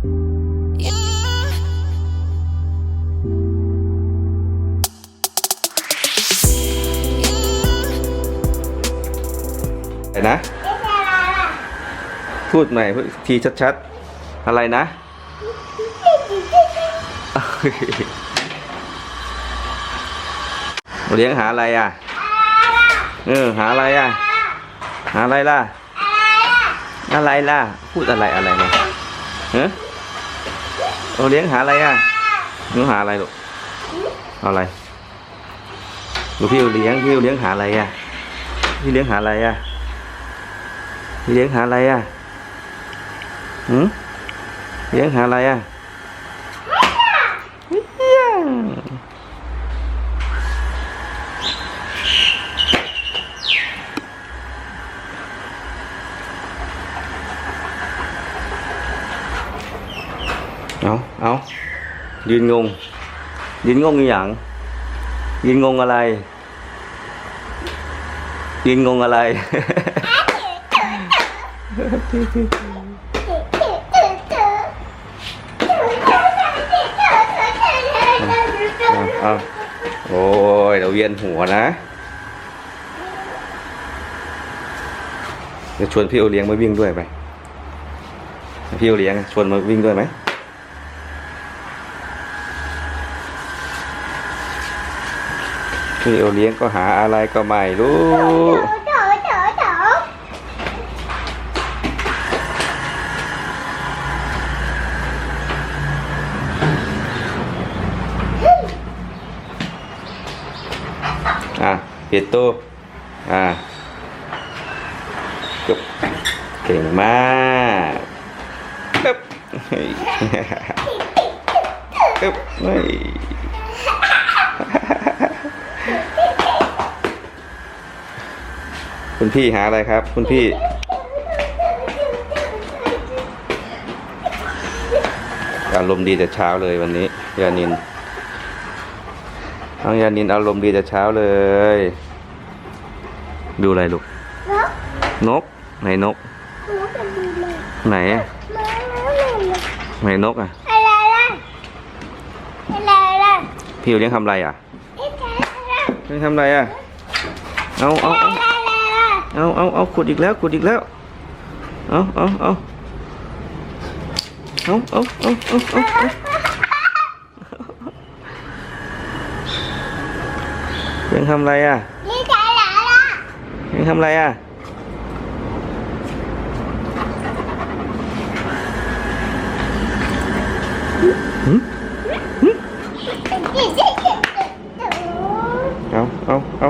ไหนนะ พูดใหม่ทีชัดๆ อะไรนะ เลี้ยงหาอะไรอะ เออ หาอะไรอะ หาอะไรล่ะ อะไรล่ะ พูดอะไรอะไรเนี่ะฮะ เฮ้โอเลี้ยงหาอะไรอะหนูหาอะไรลูกเอาอะไรหนูพี่เลี้ยงพี่เลี้ยงหาอะไรอะพี่เลี้ยงหาอะไรอะพี่เลี้ยงหาอะไรอะหืมเลี้ยงหาอะไรอะ เอาเอายืนงง ยืนงงอีหยังยืนงงอะไร ยืนงงอะไร เอาโอ้ยเดี๋ยวเวียนหัวนะเดี๋ยวชวนพี่โอเลี้ยงมาวิ่งด้วยไป พี่โอเลี้ยงชวนมาวิ่งด้วยไหม พี่โอเลี้ยงก็หาอะไรก็ไม่รู้ อะปิดตู้อะจบเก่งมากปึ๊บเฮ้ยปึ๊บเฮ้ย คุณพี่หาอะไรครับ คุณพี่ อารมณ์ดีแต่เช้าเลยวันนี้ ยานินน้องยานินอารมณ์ดีแต่เช้าเลย ดูอะไรลูก นก ไหนนก ไหนอะไหนนกอะพี่อยู่เลี้ยงทำอะไรอะเลี้ยงทำอะไรอะ เอาเอาเอา เอาเอาเอาขุดอีกแล้วขุดอีกแล้ว เอาเอาเอาเอาเอาเอาเอาเอาเอาเลี้ยงทำอะไรอะยังทำอะไรอะเอาเอาเอา